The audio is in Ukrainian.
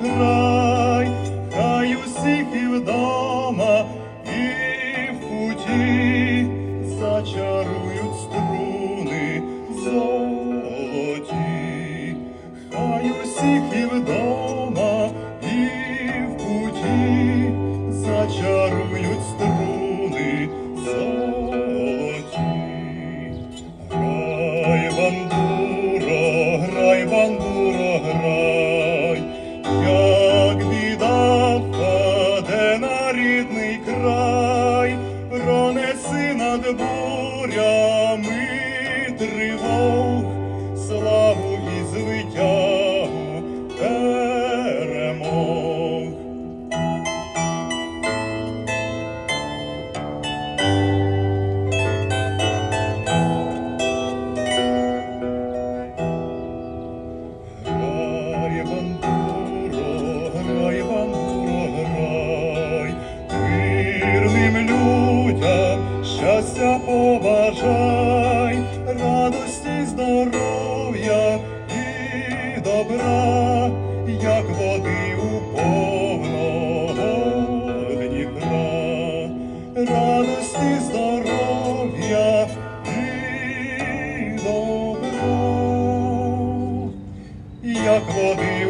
край, хай усіх і вдома, і в путі зачарують бурями тривог, Щастя побажай, радості, здоров'я і добра, як води у повного Дніпра, радості, здоров'я як води